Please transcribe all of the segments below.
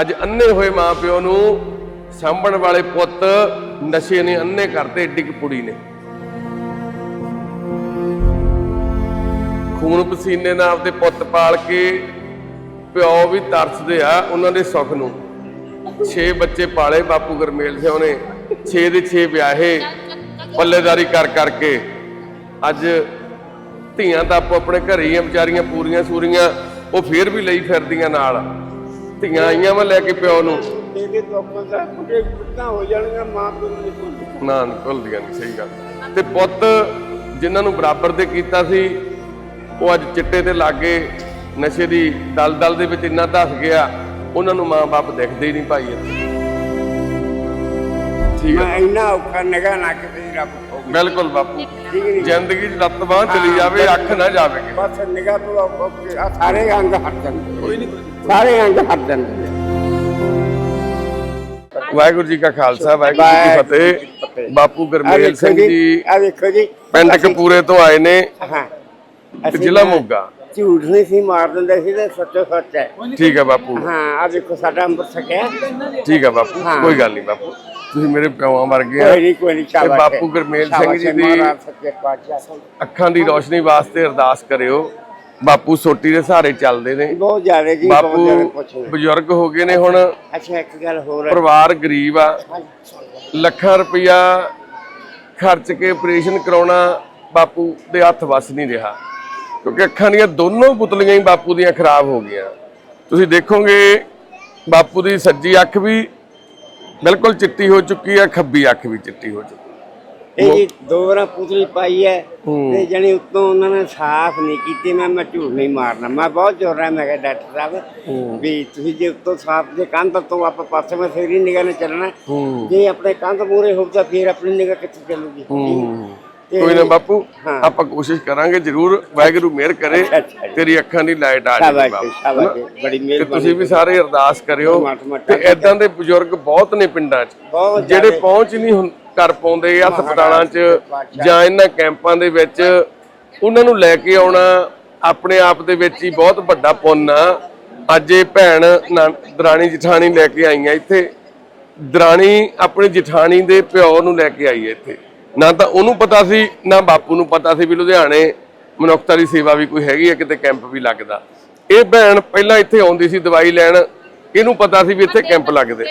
ਅੱਜ ਅੰਨੇ ਹੋਏ ਮਾਪਿਓ ਨੂੰ ਸਾਂਭਣ ਵਾਲੇ ਪੁੱਤ ਨਸ਼ੇ ਨੇ ਅੰਨੇ ਕਰਤੇ ਏਡੀ ਕੁ ਨੇ। ਖੂਨ ਪਸੀਨੇ ਨਾਲ ਆਪਦੇ ਪੁੱਤ ਪਾਲ ਕੇ ਪਿਓ ਵੀ ਤਰਸਦੇ ਆ ਉਹਨਾਂ ਦੇ ਸੁੱਖ ਨੂੰ। 6 ਬੱਚੇ ਪਾਲੇ ਬਾਪੂ ਗਰਮੇਲ ਸਿੰਘ ਨੇ 6 ਦੇ 6 ਵਿਆਹੇ, ਪੱਲੇਦਾਰੀ ਕਰ ਕਰਕੇ। ਅੱਜ ਧੀਆਂ ਤਾਂ ਆਪੋ ਆਪਣੇ ਘਰੇ ਹੀ ਵਿਚਾਰੀਆਂ ਪੂਰੀਆਂ ਸੂਰੀਆਂ, ਉਹ ਫੇਰ ਵੀ ਲਈ ਫਿਰਦੀਆਂ ਨਾਲ। ਧੀਆਂ ਆਈਆਂ ਵਾ ਲੈ ਕੇ ਪਿਓ ਨੂੰ। ਇਹਦੇ ਤੋਂ ਬੰਦਾ ਕੁੜੇ ਕੁੱਤਾ ਹੋ ਜਾਣਗਾ ਮਾਂ ਪਿਓ ਨੂੰ ਨਹੀਂ ਭੁੱਲਦੀਆਂ। ਨਹੀਂ ਸਹੀ ਗੱਲ। ਤੇ ਪੁੱਤ ਜਿਨ੍ਹਾਂ ਨੂੰ ਬਰਾਬਰ ਤੇ ਕੀਤਾ ਸੀ ਉਹ ਅੱਜ ਚਿੱਟੇ ਤੇ ਲੱਗੇ ਨਸ਼ੇ ਦੀ ਦਲਦਲ ਦੇ ਵਿੱਚ ਇੰਨਾ ਧਸ ਗਿਆ ਉਹਨਾਂ ਨੂੰ ਮਾਂ-ਬਾਪ ਦਿਖਦੇ ਹੀ ਨਹੀਂ ਭਾਈ ਇੱਥੇ। ਠੀਕ ਮੈਂ ਹੈ ਇੰਨਾ ਔਖਾ ਨਿਗਾ ਨਾ ਕਿਤੇ ਰੱਬ ਹੋ ਬਿਲਕੁਲ ਬਾਪੂ। ਠੀਕ ਨਹੀਂ ਜ਼ਿੰਦਗੀ 'ਚ ਲੱਤ ਬਾਂਹ ਚਲੀ ਜਾਵੇ ਅੱਖ ਨਾ ਜਾਵੇ। ਬਸ ਨਿਗਾ ਤੋਂ ਔਖੇ ਆ ਸਾਰੇ ਅੰਗ ਹਟ ਜਾਂਦੇ। ਕੋਈ ਨਹੀਂ। ਸਾਰੇ ਅੰਗ ਹਟ ਜਾਂਦੇ ਨੇ। ਵਾਹਿਗੁਰੂ ਜੀ ਕਾ ਖਾਲਸਾ ਵਾਹਿਗੁਰੂ ਜੀ ਕੀ ਫਤਿਹ। ਬਾਪੂ ਗਰਮੇਲ ਸਿੰਘ ਜੀ ਆ ਵੇਖੋ ਜੀ ਪਿੰਡ ਕਪੂਰੇ ਤੋਂ ਆਏ ਨੇ। ਹਾਂ। ਜ਼ਿਲ੍ਹਾ ਮੋਗਾ। ਝੂਠ ਨਹੀਂ ਸੀ ਮਾਰ ਦਿੰਦੇ ਸੀ ਤੇ ਸੱਚੋ ਸੱਚ ਹੈ। ਠੀਕ ਹੈ ਬਾਪੂ। ਹਾਂ ਆ ਵੇਖੋ ਸਾਡਾ ਅੰਮ੍ਰਿਤ ਛਕਿਆ। ਠੀਕ ਹੈ ਬਾਪੂ। ਕੋਈ ਗੱਲ ਨਹੀਂ ਬਾਪੂ। ਤੁਸੀਂ ਮੇਰੇ ਪਿਓਾਂ ਵਰਗੇ ਆ। ਕੋਈ ਨਹੀਂ ਕੋਈ ਨਹੀਂ ਸ਼ਾਬਾਸ਼। ਬਾਪੂ ਗੁਰਮੇਲ ਸਿੰਘ ਜੀ ਦੀ- ਅੱਖਾਂ ਦੀ ਰੋਸ਼ਨੀ ਵਾਸਤੇ ਅਰਦਾਸ ਕਰਿਓ। ਬਾਪੂ ਸੋਟੀ ਦੇ ਸਹਾਰੇ ਚੱਲਦੇ ਨੇ। ਬਹੁਤ ਜ਼ਿਆਦਾ ਜੀ ਬਹੁਤ ਜ਼ਿਆਦਾ ਬਾਪੂ ਕੁਛ ਨਹੀਂ ਬਜ਼ੁਰਗ ਹੋ ਗਏ ਨੇ ਹੁਣ। ਅੱਛਾ ਇੱਕ ਗੱਲ ਹੋਰ ਹੈ। ਪਰਿਵਾਰ ਗਰੀਬ ਆ। ਲੱਖਾਂ ਰੁਪਇਆ ਖਰਚ ਕੇ ਆਪਰੇਸ਼ਨ ਕਰਾਉਣਾ ਬਾਪੂ ਦੇ ਹੱਥ ਵੱਸ ਨਹੀਂ ਰਿਹਾ। ਕਿਉਂਕਿ ਅੱਖਾਂ ਦੀਆਂ ਦੋਨੋਂ ਪੁਤਲੀਆਂ ਹੀ ਬਾਪੂ ਦੀਆਂ ਖਰਾਬ ਹੋ ਗਈਆਂ। ਤੁਸੀਂ ਦੇਖੋਗੇ ਬਾਪੂ ਦੀ ਸੱਜੀ ਅੱਖ ਵੀ ਬਿਲਕੁਲ ਚਿੱਟੀ ਹੋ ਚੁੱਕੀ ਹੈ ਖੱਬੀ ਅੱਖ ਵੀ ਚਿੱਟੀ ਹੋ ਚੁੱਕੀ ਇਹ ਜੀ ਦੋ ਵਾਰ ਪੁਤਲੀ ਪਾਈ ਹੈ। ਤੇ ਜਣੀ ਉੱਤੋਂ ਉਹਨਾਂ ਨੇ ਸਾਫ਼ ਨਹੀਂ ਕੀਤੀ। ਮੈਂ ਮੈਂ ਝੂਠ ਨਹੀਂ ਮਾਰਨਾ। ਮੈਂ ਬਹੁਤ ਜ਼ੋਰ ਰਿਹਾ ਮੈਂ ਕਿਹਾ ਡਾਕਟਰ ਸਾਹਿਬ ਵੀ ਤੁਸੀਂ ਜੇ ਉੱਤੋਂ ਸਾਫ਼ ਜੇ ਕੰਧ ਤੋਂ ਆਪਾਂ ਪਾਸੇ ਮੈਂ ਫੇਰੀ ਨਿਗਾਹ ਨਾਲ ਚੱਲਣਾ। ਜੇ ਆਪਣੇ ਕੰਧ ਮੂਰੇ ਹੋਊਗਾ ਫਿਰ ਆਪਣੀ ਨਿਗਾਹ ਕਿੱਥੇ ਚੱਲੂਗੀ? ਤੇ- ਕੋਈ ਨਾ ਬਾਪੂ। ਆਪਾਂ ਕੋਸ਼ਿਸ਼ ਕਰਾਂਗੇ ਜਰੂਰ ਵਾਹਿਗੁਰੂ ਮਿਹਰ ਕਰੇ। ਤੇਰੀ ਅੱਖਾਂ ਦੀ ਲਾਈਟ ਆ ਜਾਵੇ ਬਾਪੂ ਬੜੀ ਤੇ ਮਿਹਰਬਾਨੀ ਤੁਸੀਂ ਵੀ ਸਾਰੇ ਅਰਦਾਸ ਕਰਿਓ ਤੇ ਐਦਾਂ ਦੇ ਬਜ਼ੁਰਗ ਬਹੁਤ ਨੇ ਪਿੰਡਾਂ 'ਚ। ਜਿਹੜੇ। ਪਹੁੰਚ ਨਹੀਂ ਹੁਣ ਕਰ ਪਾਉਂਦੇ ਹਸਪਤਾਲਾਂ 'ਚ ਜਾਂ ਇਹਨਾਂ ਕੈਂਪਾਂ ਦੇ ਵਿੱਚ, ਉਹਨਾਂ ਨੂੰ ਲੈ ਕੇ ਆਉਣਾ ਆਪਣੇ ਆਪ ਦੇ ਵਿੱਚ ਹੀ ਬਹੁਤ ਵੱਡਾ ਪੁੰਨ ਆ। ਅੱਜ ਇਹ ਭੈਣ ਦਰਾਣੀ ਜਠਾਣੀ ਲੈ ਕੇ ਆਈਆਂ ਇੱਥੇ। ਦਰਾਣੀ ਆਪਣੀ ਜਠਾਣੀ ਦੇ ਪਿਓ ਨੂੰ ਲੈ ਕੇ ਆਈ ਹੈ ਇੱਥੇ। ਨਾ ਤਾਂ ਉਹਨੂੰ ਪਤਾ ਸੀ, ਨਾ ਬਾਪੂ ਨੂੰ ਪਤਾ ਸੀ ਵੀ ਲੁਧਿਆਣੇ ਮਨੁੱਖਤਾ ਦੀ ਸੇਵਾ ਵੀ ਕੋਈ ਹੈਗੀ ਹੈ ਕਿਤੇ ਕੈਂਪ ਵੀ ਲੱਗਦਾ। ਇਹ ਭੈਣ ਪਹਿਲਾਂ ਇੱਥੇ ਆਉਂਦੀ ਸੀ ਦਵਾਈ ਲੈਣ। ਇਹਨੂੰ ਪਤਾ ਸੀ ਵੀ ਇੱਥੇ ਕੈਂਪ ਲੱਗਦੇ।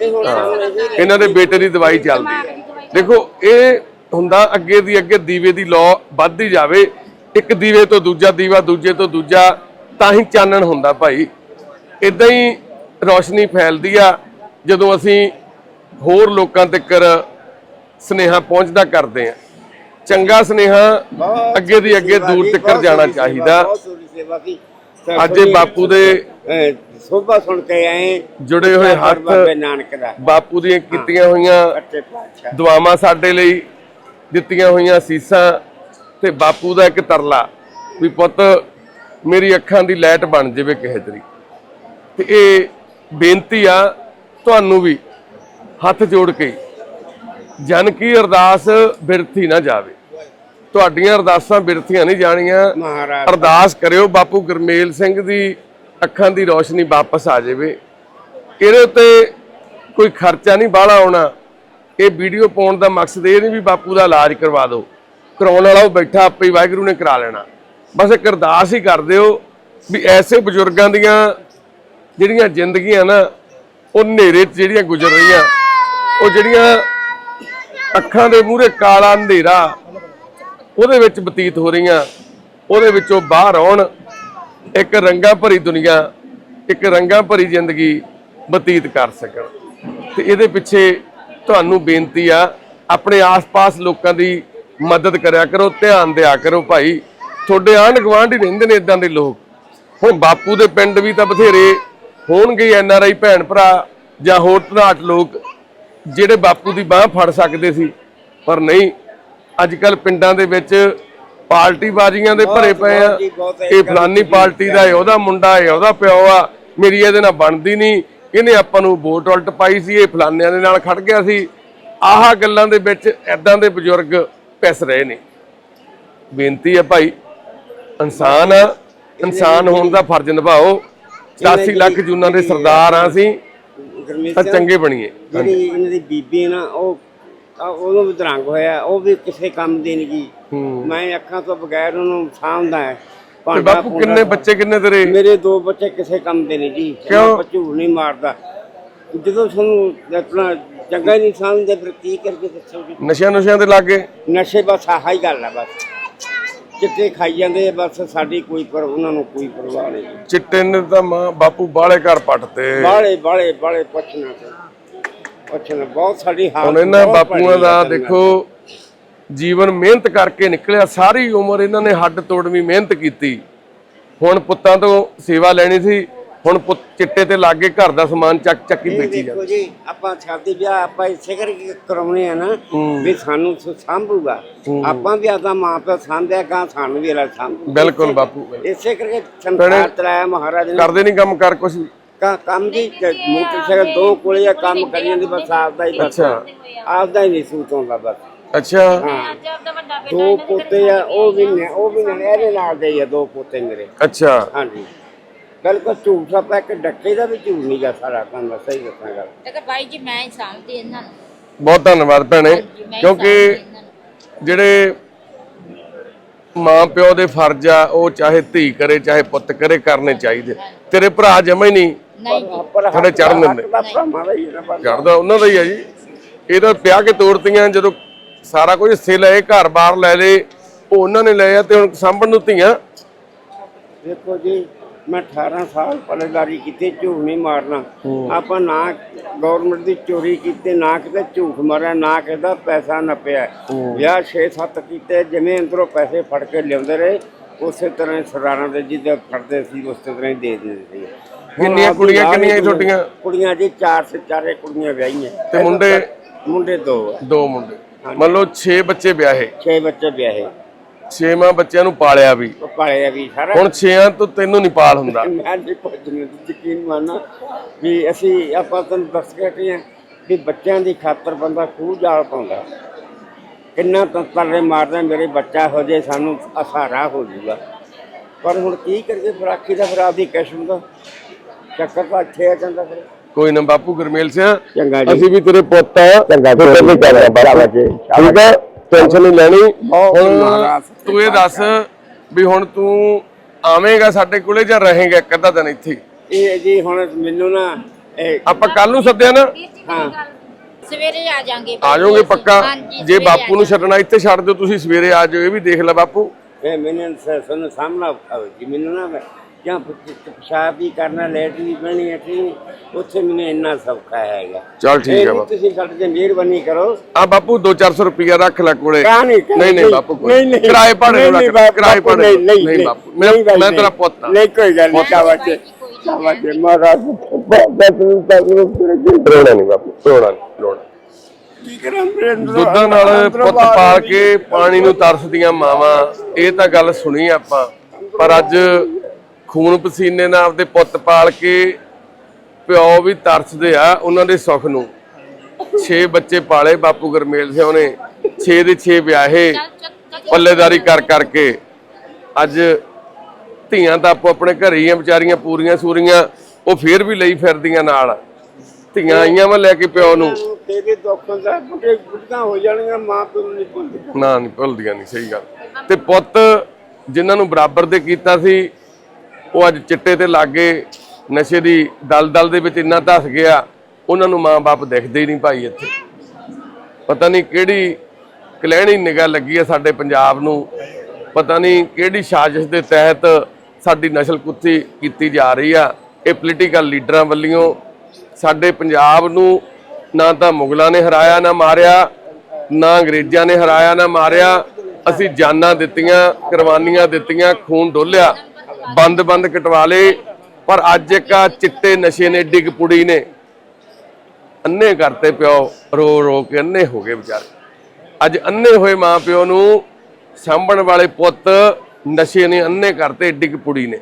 ਇਹਨਾਂ ਦੇ ਬੇਟੇ ਦੀ ਦਵਾਈ ਚੱਲਦੀ ਹੈ। ਦੇਖੋ, ਇਹ ਹੁੰਦਾ ਅੱਗੇ ਦੀ ਅੱਗੇ ਦੀਵੇ ਦੀ ਲੋ ਵੱਧਦੀ ਜਾਵੇ, ਇੱਕ ਦੀਵੇ ਤੋਂ ਦੂਜਾ ਦੀਵਾ ਦੂਜੇ ਤੋਂ ਦੂਜਾ, ਤਾਂ ਹੀ ਚਾਨਣ ਹੁੰਦਾ ਭਾਈ। ਇਦਾਂ ਹੀ ਰੋਸ਼ਨੀ ਫੈਲਦੀ ਆ, ਜਦੋਂ ਅਸੀਂ ਹੋਰ ਲੋਕਾਂ ਤੱਕ ਸਨੇਹਾ ਪਹੁੰਚਦਾ ਕਰਦੇ ਆ ਚੰਗਾ ਸਨੇਹਾ ਅੱਗੇ ਦੀ ਅੱਗੇ ਦੂਰ ਤੱਕ ਜਾਣਾ ਚਾਹੀਦਾ। ਅੱਜ ਇਹ ਬਾਪੂ ਦੇ ਸੋਭਾ ਸੁਣ ਕੇ ਆਏ ਜੁੜੇ ਹੋਏ ਹੱਥ ਬਾਬੇ ਨਾਨਕ ਦਾ। ਬਾਪੂ ਦੀਆਂ ਕੀਤੀਆਂ ਹੋਈਆਂ ਦੁਆਵਾਂ ਸਾਡੇ ਲਈ ਦਿੱਤੀਆਂ ਹੋਈਆਂ ਸੀਸਾਂ ਤੇ ਬਾਪੂ ਦਾ ਇੱਕ ਤਰਲਾ ਵੀ ਪੁੱਤ ਮੇਰੀ ਅੱਖਾਂ ਦੀ ਲਾਈਟ ਬਣ ਜਾਵੇ ਕਿਸੇ ਤਰੀ ਤੇ ਇਹ ਬੇਨਤੀ ਆ ਤੁਹਾਨੂੰ ਵੀ ਹੱਥ ਜੋੜ ਕੇ ਜਨ ਕੀ ਅਰਦਾਸ ਬਿਰਥੀ ਨਾ ਜਾਵੇ। ਤੁਹਾਡੀਆਂ ਅਰਦਾਸਾਂ ਬਿਰਥੀਆਂ ਨਹੀਂ ਜਾਣੀਆਂ। ਮਹਾਰਾਜ। ਅਰਦਾਸ ਕਰਿਓ ਬਾਪੂ ਗੁਰਮੇਲ ਸਿੰਘ ਦੀ ਅੱਖਾਂ ਦੀ ਰੋਸ਼ਨੀ ਵਾਪਸ ਆ ਜਾਵੇ। ਇਹਦੇ ਉੱਤੇ ਕੋਈ ਖਰਚਾ ਨਹੀਂ ਬਾਹਲਾ ਆਉਣਾ। ਇਹ ਵੀਡੀਓ ਪਾਉਣ ਦਾ ਮਕਸਦ ਇਹ ਨਹੀਂ ਵੀ ਬਾਪੂ ਦਾ ਇਲਾਜ ਕਰਵਾ ਦਿਓ। ਕਰਾਉਣ ਵਾਲਾ ਉਹ ਬੈਠਾ ਆਪੇ ਹੀ ਵਾਹਿਗੁਰੂ ਨੇ ਕਰਾ ਲੈਣਾ। ਬਸ ਇੱਕ ਅਰਦਾਸ ਹੀ ਕਰ ਦਿਓ ਵੀ ਐਸੇ ਬਜ਼ੁਰਗਾਂ ਦੀਆਂ ਜਿਹੜੀਆਂ ਜ਼ਿੰਦਗੀਆਂ ਨਾ ਉਹ ਹਨੇਰੇ 'ਚ ਜਿਹੜੀਆਂ ਗੁਜ਼ਰ ਰਹੀਆਂ ਉਹ ਜਿਹੜੀਆਂ ਅੱਖਾਂ ਦੇ ਮੂਹਰੇ ਕਾਲਾ ਹਨੇਰਾ ਉਹਦੇ ਵਿੱਚ ਬਤੀਤ ਹੋ ਰਹੀਆਂ, ਉਹਦੇ ਵਿੱਚੋਂ ਬਾਹਰ ਆਉਣ, ਇੱਕ ਰੰਗਾਂ ਭਰੀ ਦੁਨੀਆ, ਇੱਕ ਰੰਗਾਂ ਭਰੀ ਜ਼ਿੰਦਗੀ ਬਤੀਤ ਕਰ ਸਕਣ। ਤੇ ਇਹਦੇ ਪਿੱਛੇ ਤੁਹਾਨੂੰ ਬੇਨਤੀ ਆ, ਆਪਣੇ ਆਸ-ਪਾਸ ਲੋਕਾਂ ਦੀ ਮਦਦ ਕਰਿਆ ਕਰੋ, ਧਿਆਨ ਦਿਆ ਕਰੋ ਭਾਈ। ਤੁਹਾਡੇ ਆਂਢ ਗੁਆਂਢ ਹੀ ਰਹਿੰਦੇ ਨੇ ਇਦਾਂ ਦੇ ਲੋਕ। ਹੁਣ ਬਾਪੂ ਦੇ ਪਿੰਡ ਵੀ ਤਾਂ ਬਥੇਰੇ ਹੋਣਗੇ ਐਨ ਆਰ ਆਈ ਭੈਣ ਭਰਾ ਜਾਂ ਹੋਰ ਧਨਾਟ ਲੋਕ, ਜਿਹੜੇ ਬਾਪੂ ਦੀ ਬਾਹ ਫੜ ਸਕਦੇ ਸੀ, ਪਰ ਨਹੀਂ ਅੱਜ ਕੱਲ ਪਿੰਡਾਂ ਦੇ ਵਿੱਚ ਪਾਰਟੀ ਬਾਜ਼ੀਆਂ ਦੇ ਭਰੇ ਪਏ ਆ। ਇਹ ਫਲਾਨੀ ਪਾਰਟੀ ਦਾ ਇਹ ਉਹਦਾ ਮੁੰਡਾ ਇਹ ਉਹਦਾ ਪਿਓ ਆ। ਮੇਰੀ ਇਹਦੇ ਨਾਲ ਬਣਦੀ ਨਹੀਂ। ਇਹਨੇ ਆਪਾਂ ਨੂੰ ਵੋਟ ਉਲਟ ਪਾਈ ਸੀ ਇਹ ਫਲਾਨਿਆਂ ਦੇ ਨਾਲ ਖੜ ਗਿਆ ਸੀ। ਆਹ ਗੱਲਾਂ ਦੇ ਵਿੱਚ ਐਦਾਂ ਦੇ ਬਜ਼ੁਰਗ ਪਿਸ ਰਹੇ ਨੇ। ਬੇਨਤੀ ਹੈ ਭਾਈ ਇਨਸਾਨ ਆ। ਇਨਸਾਨ ਹੋਣ ਦਾ ਫਰਜ਼ ਨਿਭਾਓ। 87 ਲੱਖ ਜੂਨਾਂ ਦੇ ਸਰਦਾਰ ਆ ਅਸੀਂ ਤਾਂ ਚੰਗੇ ਬਣੀਏ। ਜਿਹੜੀ ਇਹਨਾਂ ਦੀ ਬੀਬੀ ਹੈ ਨਾ ਉਹ ਆ ਉਹਨੂੰ ਵੀ ਦਰੰਗ ਹੋਇਆ ਉਹ ਵੀ ਕਿਸੇ ਕੰਮ ਦੀ ਨਹੀਂ ਗਈ ਹੂੰ। ਮੈਂ ਅੱਖਾਂ ਤੋਂ ਬਗੈਰ ਉਹਨੂੰ ਸਾਂਭਦਾ ਹੈ। ਤੇ ਭਾਂਡਾ ਬਾਪੂ ਕਿੰਨੇ ਬੱਚੇ ਕਿੰਨੇ ਤੇਰੇ? ਮੇਰੇ ਦੋ ਬੱਚੇ ਕਿਸੇ ਕੰਮ ਦੇ ਨਹੀਂ ਜੀ ਕਿਉਂ? ਨਹੀਂ ਮਾਰਦਾ। ਜਦੋਂ ਤੁਹਾਨੂੰ ਆਪਣਾ ਚੰਗਾ ਹੀ ਨਹੀਂ ਸਮਝਦੇ ਫਿਰ ਕੀ ਕਰਕੇ ਦੱਸੋ ਜੀ? ਨਸ਼ਿਆਂ ਨੁਸ਼ਿਆਂ ਦੇ ਲਾਗੇ? ਨਸ਼ੇ ਬਸ ਆਹ ਹੀ ਗੱਲ ਆ ਬਸ। ਚਿੱਟੇ ਖਾਈ ਜਾਂਦੇ ਆ, ਬਸ ਸਾਡੀ ਕੋਈ ਪਰ ਉਹਨਾਂ ਨੂੰ ਕੋਈ ਪਰਵਾਹ ਨਹੀਂ ਚਿੱਟੇ ਨੇ ਤਾਂ ਮਾਂ ਬਾਪੂ ਬਾਲੇ ਘਰ ਪੱਟਤੇ। ਬਾਲੇ ਬਾਲੇ ਬਾਲੇ ਪੁੱਛਣਾ ਤੇ ਪੁੱਛਣਾ ਬਹੁਤ ਸਾਡੀ ਹਾਲਤ ਹੁਣ ਇਹਨਾਂ ਬਾਪੂਆਂ ਦਾ ਦੇਖੋ ਜੀਵਨ ਮਿਹਨਤ ਕਰਕੇ ਨਿਕਲਿਆ ਸਾਰੀ ਉਮਰ ਇਹਨਾਂ ਨੇ ਹੱਡ ਤੋੜਵੀਂ ਮਿਹਨਤ ਕੀਤੀ। ਹੁਣ ਪੁੱਤਾਂ ਤੋਂ ਸੇਵਾ ਲੈਣੀ ਸੀ ਹੁਣ ਪੁੱਤ ਚਿੱਟੇ ਤੇ ਲੱਗੇ ਘਰ ਦਾ ਸਮਾਨ ਚੱਕ ਚੱਕੀ ਵੇਚੀ ਜਾਂਦਾ। ਦੇਖੋ ਜੀ ਆਪਾਂ ਸ਼ਾਦੀ ਵਿਆਹ ਆਪਾਂ ਇਸੇ ਕਰਕੇ ਕਰਾਉਣੇ ਆ ਨਾ ਵੀ ਸਾਨੂੰ ਸਾਂਭੂਗਾ। ਆਪਾਂ ਵੀ ਆਦਾ ਮਾਂ ਪਿਓ ਸਾਂਭਿਆ ਕਾਂ ਸਾਨੂੰ ਵੀ ਅਲੱਗ ਸਾਂਭੂ। ਬਿਲਕੁਲ ਬਾਪੂ ਇਸੇ ਕਰਕੇ ਸੰਸਾਰ ਚਲਾਇਆ ਮਹਾਰਾਜ ਨੇ ਕਰਦੇ ਨਹੀਂ ਕੰਮ ਕਰ ਕੁਛ ਵੀ। ਕਾ ਕੰਮ ਜੀ ਤੇ ਮੋਟਰਸਾਈਕਲ ਦੋ ਕੋਲੇ ਆ ਕੰਮ ਕਰੀ ਜਾਂਦੀ ਬਸ ਆਪਦਾ ਹੀ ਬਸ। ਅੱਛਾ ਆਪਦਾ ਹੀ ਨਹੀਂ ਸੂਤ ਹੁੰਦਾ ਬਸ। ਅੱਛਾ। ਹਾਂ। ਦੋ ਪੋਤੇ ਆ ਉਹ ਵੀ ਨੇ ਉਹ ਵੀ ਨੇ ਇਹਦੇ ਨਾਲ ਦੇ ਹੀ ਆ ਦੋ ਪੋਤੇ ਮੇਰੇ। ਅੱਛਾ। ਹਾਂਜੀ। ਬਿਲਕੁਲ ਝੂਠ ਸਾ ਪੈ ਕੇ ਡੱਕੇ ਦਾ ਵੀ ਝੂਠ ਨਹੀਂ ਗਾ ਸਾਰਾ ਕੰਮ ਮੈਂ ਸਹੀ ਦੱਸਾਂ ਗੱਲ। ਤੇ ਕਿ ਬਾਈ ਜੀ ਮੈਂ ਹੀ ਸਾਂਭਦੀ ਇਹਨਾਂ ਨੂੰ। ਬਹੁਤ ਧੰਨਵਾਦ ਭੈਣੇ ਜੀ, ਮੈਂ ਹੀ ਕਿਉਂਕਿ ਸਾਂਭਦੀ ਇਹਨਾਂ ਨੂੰ। ਜਿਹੜੇ ਮਾਂ ਪਿਓ ਦੇ ਫਰਜ਼ ਆ ਉਹ ਚਾਹੇ ਧੀ ਕਰੇ ਚਾਹੇ ਪੁੱਤ ਕਰੇ ਕਰਨੇ ਚਾਹੀਦੇ। ਤੇਰੇ ਭਰਾ ਜਮਾ ਹੀ ਨਹੀਂ ਨਹੀਂ ਜੀ। ਪਰ ਥੋੜੇ ਚੜ੍ਹਨ ਦਿੰਦੇ। ਦਾ ਭਰਾਵਾਂ ਦਾ ਹੀ ਹੈ ਨਾ ਬਸ। ਚੜਦਾ ਉਹਨਾਂ ਦਾ ਹੀ ਆ ਜੀ। ਇਹ ਤਾਂ ਪਿਆ ਕੇ ਤੋੜਤੀਆਂ ਜਦੋਂ ਸਾਰਾ ਕੁਝ ਹਿੱਸੇ ਲਏ ਘਰ-ਬਾਰ ਲੈ ਲਏ ਉਹ ਉਹਨਾਂ ਨੇ ਲਏ ਆ ਤੇ ਹੁਣ ਸਾਂਭਣ ਨੂੰ ਧੀਆਂ। ਦੇਖੋ ਜੀ ਮੈਂ 18 ਸਾਲ ਪਲੇਦਾਰੀ ਕੀਤੀ ਝੂਠ ਨਹੀਂ ਮਾਰਨਾ। ਆਪਾਂ ਨਾ ਗਵਰਨਮੈਂਟ ਦੀ ਚੋਰੀ ਕੀਤੀ ਨਾ ਕਿਤੇ ਝੂਠ ਮਾਰਿਆ ਨਾ ਕਿਤੇ ਪੈਸਾ ਨੱਪਿਆ। ਵਿਆਹ 6-7 ਕੀਤੇ ਜਿਵੇਂ ਅੰਦਰੋਂ ਪੈਸੇ ਫੜ ਕੇ ਲਿਆਉਂਦੇ ਰਹੇ ਉਸੇ ਤਰ੍ਹਾਂ ਹੀ ਸਰਦਾਰਾਂ ਦੇ ਜਿੱਦਾਂ ਫੜਦੇ ਸੀ ਉਸੇ ਤਰ੍ਹਾਂ ਹੀ ਦੇ ਦਿੰਦੇ ਸੀ। ਕਿੰਨੀਆਂ ਕੁੜੀਆਂ, ਕਿੰਨੀਆਂ ਛੋਟੀਆਂ? ਕੁੜੀਆਂ ਜੀ ਚਾਰ ਸੇ ਚਾਰੇ ਕੁੜੀਆਂ ਵਿਆਹੀਆਂ। ਤੇ ਮੁੰਡੇ? ਮੁੰਡੇ ਦੋ। ਆ ਦੋ ਮੁੰਡੇ। ਮੰਨ ਲਓ 6 ਬੱਚੇ ਵਿਆਹੇ। ਛੇ ਬੱਚੇ ਵਿਆਹੇ। ਛੇਵਾਂ ਬੱਚਿਆਂ ਨੂੰ ਪਾਲਿਆ ਵੀ। ਉਹ ਪਾਲੇ ਆ ਵੀ ਸਾਰਾ। ਹੁਣ 6ਾਂ ਤੋਂ ਤੈਨੂੰ ਨਹੀਂ ਪਾਲ ਹੁੰਦਾ। ਮੈਂ ਨਹੀਂ ਭੱਜਣੇ ਦੀ ਯਕੀਨ ਮੰਨਣਾ ਵੀ ਅਸੀਂ ਆਪਾਂ ਤੁਹਾਨੂੰ ਦੱਸ ਕੇ ਹਾਂ ਵੀ ਬੱਚਿਆਂ ਦੀ ਖਾਤਰ ਬੰਦਾ ਖੂਹ ਜਾਲ ਪਾਉਂਦਾ। ਕਿੰਨਾ ਤਰਲੇ ਮਾਰਦਾ ਮੇਰੇ ਬੱਚਾ ਹੋ ਜੇ ਸਾਨੂੰ ਅਸਾਰਾ ਹੋ ਜਾਊਗਾ ਪਰ ਹੁਣ ਕੀ ਕਰੀਏ ਫਿਰ ਆਖੀ ਦਾ ਫਿਰ ਆਪਦੀ ਕਿਸਮ ਦਾ ਚੱਕਰ ਤਾਂ ਇੱਥੇ ਆ ਜਾਂਦਾ ਫਿਰ। ਕੋਈ ਨਾ ਬਾਪੂ ਗਰਮੇਲ ਸਿਆ ਚੰਗਾ ਜੀ। ਅਸੀਂ ਵੀ ਤੇਰੇ ਪੁੱਤ ਆ। ਚੰਗਾ ਜੀ। ਤੂੰ ਨਹੀਂ ਕਰਨਾ ਸ਼ਾਬਾਸ਼ ਜੀ, ਠੀਕ ਹੈ ਟੈਨਸ਼ਨ ਨਹੀਂ ਲੈਣੀ। ਬਹੁਤ ਹੁਣ ਮਹਾਰਾਜ। ਤੂੰ ਇਹ ਦੱਸ ਵੀ ਹੁਣ ਤੂੰ ਆਵੇਂਗਾ ਸਾਡੇ ਕੋਲੇ ਜਾਂ ਰਹੇਂਗਾ ਇੱਕ ਅੱਧਾ ਦਿਨ ਇੱਥੇ? ਹੀ? ਇਹ ਜੀ ਹੁਣ ਮੈਨੂੰ ਨਾ ਇਹ ਆਪਾਂ ਕੱਲ ਨੂੰ ਸੱਦਿਆ ਨਾ? ਹਾਂ। ਸਵੇਰੇ ਆ ਜਾਾਂਗੇ ਆ ਜਾਓਗੇ ਪੱਕਾ? ਜੇ ਬਾਪੂ ਨੂੰ ਛੱਡਣਾ ਇੱਥੇ ਛੱਡ ਦਿਓ ਤੁਸੀਂ ਸਵੇਰੇ ਆ ਜਾਓ ਇਹ ਵੀ ਦੇਖ ਲੈ ਬਾਪੂ। ਇਹ ਮੈਨੂੰ ਸ- ਸਾਨੂੰ ਸਾਹਮਣਾ ਜੀ ਮੈਨੂੰ ਨਾ ਜਾਂ ਪਿਸ਼ਾਬ ਵੀ ਕਰਨਾ ਲੈਟ ਵੀ ਬਣੀ ਹੈ ਠੀਕ ਉੱਥੇ ਮੈਨੂੰ ਇੰਨਾ ਸੌਖਾ ਹੈਗਾ। ਚੱਲ ਠੀਕ ਹੈ ਬਾਪੂ। ਤੁਸੀਂ ਸਾਡੇ ਤੇ ਮਿਹਰਬਾਨੀ ਕਰੋ। ਆ ਬਾਪੂ 2-400 ਰੁਪਇਆ ਰੱਖ ਲੈ ਕੋਲੇ। ਨਹੀਂ ਨਹੀਂ ਬਾਪੂ ਕੋਈ ਨਹੀਂ ਨਹੀਂ। ਕਿਰਾਏ ਭਾੜੇ ਨੂੰ ਨਹੀਂ, ਰੱਖ ਬਾਪੂ, ਕਿਰਾਏ ਭਾੜੇ ਨਹੀਂ ਬਾਪੂ ਮੈਂ। ਤੇਰਾ ਪੁੱਤ ਨਹੀਂ ਕੋਈ ਗੱਲ ਨਹੀਂ ਸ਼ਾਬਾਸ਼ ਜੀ, ਮਹਾਰਾਜ। ਰੋਣਾ ਨਹੀਂ ਬਾਪੂ ਰੋਣਾ ਨਹੀਂ ਰੋਣਾ ਦੁੱਧਾਂ ਨਾਲ ਪੁੱਤ ਪਾਲ ਕੇ ਪਾਣੀ ਨੂੰ ਤਰਸਦੀਆਂ ਮਾਵਾਂ। ਇਹ ਤਾਂ ਗੱਲ ਸੁਣੀ ਆਪਾਂ ਪਰ ਅੱਜ ਖੂਨ ਪਸੀਨੇ ਨਾਲ ਆਪਦੇ ਪੁੱਤ ਪਾਲ ਕੇ ਪਿਓ ਵੀ ਤਰਸਦੇ ਆ ਉਹਨਾਂ ਦੇ ਸੁੱਖ ਨੂੰ। 6 ਬੱਚੇ ਪਾਲੇ ਬਾਪੂ ਗਰਮੇਲ ਸਿੰਘ ਨੇ। 6 ਦੇ 6 ਵਿਆਹੇ ਪੱਲੇਦਾਰੀ ਕਰ ਕਰਕੇ ਅੱਜ ਧੀਆਂ ਤਾਂ ਆਪੋ ਆਪਣੇ ਘਰੇ ਹੀ ਆ ਵਿਚਾਰੀਆਂ ਪੂਰੀਆਂ ਸੂਰੀਆਂ ਉਹ ਫੇਰ ਵੀ ਲਈ ਫਿਰਦੀਆਂ ਨਾਲ। ਧੀਆਂ ਆਈਆਂ ਵਾ ਲੈ ਕੇ ਪਿਓ ਨੂੰ। ਤੇਰੇ ਦੁੱਖ ਦਾ ਬੁੱਢੇ ਬੁੱਢੀਆਂ ਹੋ ਜਾਣਗੀਆਂ ਮਾਂ ਪਿਓ ਨੂੰ ਨਹੀਂ ਭੁੱਲਦੀ ਨਾ ਨਹੀਂ ਭੁੱਲਦੀਆਂ ਨਹੀਂ ਸਹੀ ਗੱਲ। ਤੇ ਪੁੱਤ ਜਿਨ੍ਹਾਂ ਨੂੰ ਬਰਾਬਰ ਦੇ ਕੀਤਾ ਸੀ ਉਹ ਅੱਜ ਚਿੱਟੇ ਤੇ ਲੱਗੇ ਨਸ਼ੇ ਦੀ ਦਲਦਲ ਦੇ ਵਿੱਚ ਇੰਨਾ ਧਸ ਗਿਆ, ਉਹਨਾਂ ਨੂੰ ਮਾਂ-ਬਾਪ ਦਿਖਦੇ ਹੀ ਨਹੀਂ ਭਾਈ ਇੱਥੇ। ਪਤਾ ਨਹੀਂ ਕਿਹੜੀ ਕਲਹਿਣੀ ਨਿਗਾਹ ਲੱਗੀ ਹੈ ਸਾਡੇ ਪੰਜਾਬ ਨੂੰ। ਪਤਾ ਨਹੀਂ ਕਿਹੜੀ ਸਾਜ਼ਿਸ਼ ਦੇ ਤਹਿਤ ਸਾਡੀ ਨਸਲ ਕੁੱਤੀ ਕੀਤੀ ਜਾ ਰਹੀ ਆ। ਇਹ ਪੋਲੀਟੀਕਲ ਲੀਡਰਾਂ ਵੱਲੋਂ ਸਾਡੇ ਪੰਜਾਬ ਨੂੰ ਨਾ ਤਾਂ ਮੁਗਲਾਂ ਨੇ ਹਰਾਇਆ, ਨਾ ਮਾਰਿਆ, ਨਾ ਅੰਗਰੇਜ਼ਾਂ ਨੇ ਹਰਾਇਆ, ਨਾ ਮਾਰਿਆ। ਅਸੀਂ ਜਾਨਾਂ ਦਿੱਤੀਆਂ, ਕੁਰਬਾਨੀਆਂ ਦਿੱਤੀਆਂ, ਖੂਨ ਡੋਲਿਆ। ਬੰਦ-ਬੰਦ ਕਟਵਾ ਲਏ, ਪਰ ਅੱਜ ਇੱਕ ਚਿੱਟੇ ਨਸ਼ੇ ਨੇ, ਡਿੱਗ ਪੁੜੀ ਨੇ। ਅੰਨੇ ਕਰਤੇ ਪਿਓ, ਰੋ ਰੋ ਕੇ ਅੰਨੇ ਹੋ ਗਏ ਵਿਚਾਰੇ। ਅੱਜ ਅੰਨੇ ਹੋਏ ਮਾਂ ਪਿਓ ਨੂੰ ਸਾਂਭਣ ਵਾਲੇ ਪੁੱਤ ਨਸ਼ੇ ਨੇ, ਅੰਨੇ ਕਰਤੇ, ਡਿੱਗ ਪੁੜੀ ਨੇ।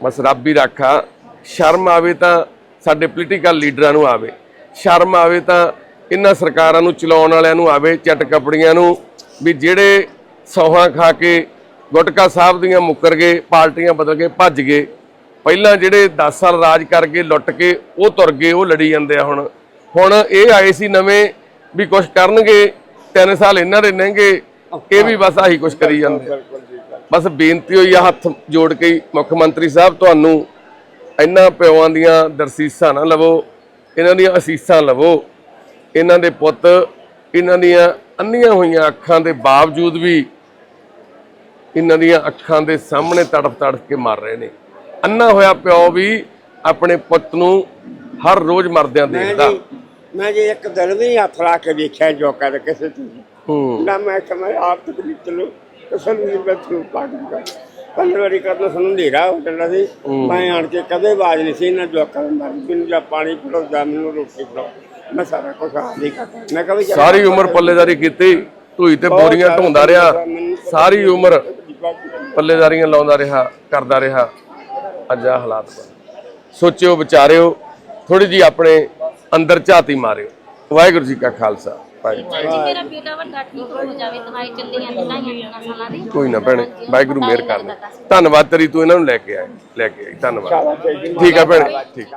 ਬਸ ਰੱਬ ਹੀ ਰਾਖਾ, ਸ਼ਰਮ ਆਵੇ ਤਾਂ ਸਾਡੇ ਪੋਲੀਟੀਕਲ ਲੀਡਰਾਂ ਨੂੰ ਆਵੇ। ਸ਼ਰਮ ਆਵੇ ਤਾਂ ਇਹਨਾਂ ਸਰਕਾਰਾਂ ਨੂੰ ਚਲਾਉਣ ਵਾਲਿਆਂ ਨੂੰ ਆਵੇ, ਚੱਟ ਕਪੜੀਆਂ ਨੂੰ, ਵੀ ਜਿਹੜੇ ਸੌਹਾਂ ਖਾ ਕੇ ਗੁਟਕਾ ਸਾਹਿਬ ਦੀਆਂ ਮੁੱਕਰ ਗਏ ਪਾਰਟੀਆਂ ਬਦਲ ਕੇ ਭੱਜ ਗਏ। ਪਹਿਲਾਂ ਜਿਹੜੇ 10 ਸਾਲ ਰਾਜ ਕਰਕੇ ਲੁੱਟ ਕੇ ਉਹ ਤੁਰ ਗਏ ਉਹ ਲੜੀ ਜਾਂਦੇ ਆ ਹੁਣ। ਹੁਣ ਇਹ ਆਏ ਸੀ ਨਵੇਂ ਵੀ ਕੁਝ ਕਰਨਗੇ 3 ਸਾਲ ਇਹਨਾਂ ਦੇ ਲਹਿੰਗੇ ਇਹ ਵੀ ਬਸ ਆਹੀ ਕੁਝ ਕਰੀ ਜਾਂਦੇ। ਬਸ ਬੇਨਤੀ ਹੋਈ ਆ ਹੱਥ ਜੋੜ ਕੇ ਮੁੱਖ ਮੰਤਰੀ ਸਾਹਿਬ ਤੁਹਾਨੂੰ ਇਹਨਾਂ ਪਿਓਾਂ ਦੀਆਂ ਦਰਸੀਸਾਂ ਨਾ ਲਵੋ ਇਹਨਾਂ ਦੀਆਂ ਅਸੀਸਾਂ ਲਵੋ। ਇਹਨਾਂ ਦੇ ਪੁੱਤ ਇਹਨਾਂ ਦੀਆਂ ਅੰਨੀਆਂ ਹੋਈਆਂ ਅੱਖਾਂ ਦੇ ਬਾਵਜੂਦ ਵੀ ਇਹਨਾਂ ਦੀਆਂ ਅੱਖਾਂ ਦੇ ਸਾਹਮਣੇ ਤੜਫ ਤੜਫ ਕੇ ਮਰ ਰਹੇ ਨੇ। ਅੰਨਾ ਹੋਇਆ ਪਿਓ ਵੀ ਆਪਣੇ ਪੁੱਤ ਨੂੰ ਹਰ ਰੋਜ਼ ਮਰਦਿਆਂ ਮੈਂ ਦੇਖਦਾ। ਜੀ ਮੈਂ ਜੀ ਇੱਕ ਦਿਨ ਵੀ ਨਹੀਂ ਹੱਥ ਲਾ ਕੇ ਦੇਖਿਆ ਜੋ ਕਰ ਕਿਸੇ ਤੋਂ। ਹੂੰ। ਨਾ ਮੈਂ ਸਮਝ ਆਪ ਤੱਕ ਵੀ ਚਲੋ। ਕਿਸੇ ਨੂੰ ਨਹੀਂ ਬੈਠੂ ਪਾਟ ਕਰ ਪਹਿਲੀ ਵਾਰੀ ਕਰਨਾ ਸਾਨੂੰ ਹਨੇਰਾ ਹੋ ਜਾਂਦਾ ਸੀ। ਮੈਂ ਆਣ ਕੇ ਕਦੇ ਆਵਾਜ਼ ਨਹੀਂ ਸੀ ਇਹਨਾਂ ਜੋਕਾਂ ਨੂੰ ਮਾਰੀ ਮੈਨੂੰ ਜਾਂ ਪਾਣੀ ਪਿਲਾਓ ਜਾਂ ਮੈਨੂੰ ਰੋਟੀ ਪਿਲਾਓ ਮੈਂ ਸਾਰਾ ਕੁਝ ਆਪ ਹੀ ਕਰਦਾ। ਮੈਂ ਕਦੇ ਸਾਰੀ ਉਮਰ ਪੱਲੇਦਾਰੀ ਕੀਤੀ ਧੂਈ ਤੇ ਬੋਰੀਆਂ ਢੋਂਦਾ ਰਿਹਾ। ਸਾਰੀ ਉਮਰ ਪੱਲੇਦਾਰੀਆਂ ਲਾਉਂਦਾ ਰਿਹਾ ਕਰਦਾ ਰਿਹਾ। ਅੱਜ ਆ ਹਾਲਾਤ ਬਣ। ਸੋਚਿਓ ਵਿਚਾਰਿਓ ਥੋੜੀ ਜੀ ਆਪਣੇ ਅੰਦਰ ਝਾਤੀ ਮਾਰਿਓ। ਵਾਹਿਗੁਰੂ ਜੀ ਕਾ ਖਾਲਸਾ। ਵਾਹਿਗੁਰੂ ਜੀ ਮੇਰਾ ਬੇਟਾ ਵੱਡਾ ਠੀਕ ਹੋ ਜਾਵੇ ਦਵਾਈ ਚੱਲੀ ਜਾਂਦੀ ਤਾਂ ਇਹਨਾਂ ਸਾਲਾਂ ਦੀ। ਕੋਈ ਨਾ ਭੈਣੇ ਵਾਹਿਗੁਰੂ ਮਿਹਰ ਕਰਨ ਧੰਨਵਾਦ ਤੇਰੀ ਤੂੰ ਇਹਨਾਂ ਨੂੰ ਲੈ ਕੇ ਆਏ ਲੈ ਕੇ ਆਈ। ਧੰਨਵਾਦ। ਠੀਕ ਆ ਭੈਣੇ ਠੀਕ